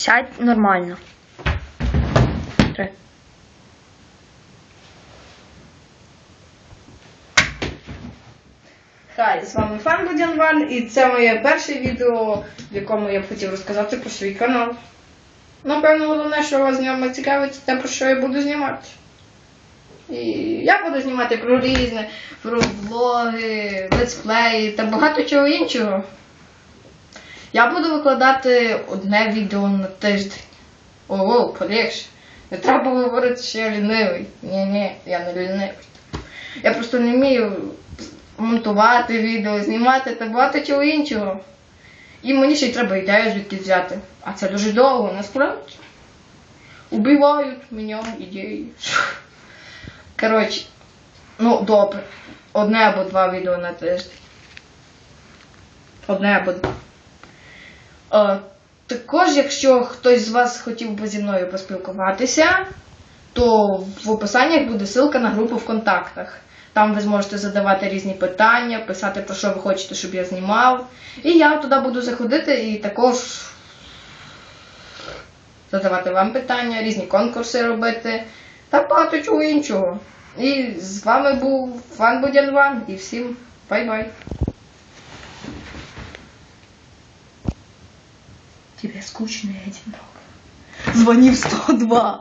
Сядь нормально. Три. Хай, з вами Фан Ван, і це моє перше відео, в якому я б хотів розказати про свій канал. Напевно, головне, що вас в ньому цікавить, те, про що я буду знімати. І я буду знімати про різне, про влоги, летсплеї та багато чого іншого. Я буду викладати одне відео на тиждень. Ого, полегше. Не треба говорити, що я лінивий. Ні-ні, я не лінивий. Я просто не вмію монтувати відео, знімати та багато чого іншого. І мені ще й треба ідею звідки взяти. А це дуже довго, насправді. Убивають мене ідеї. Коротше, ну добре. Одне або два відео на тиждень. Одне або два. Е, також, якщо хтось з вас хотів би зі мною поспілкуватися, то в описаннях буде ссылка на групу в контактах. Там ви зможете задавати різні питання, писати про що ви хочете, щоб я знімав. І я туди буду заходити і також задавати вам питання, різні конкурси робити та багато чого іншого. І з вами був Ван Будян Ван і всім бай-бай. Тебе скучно и одиноко. Звони в 102.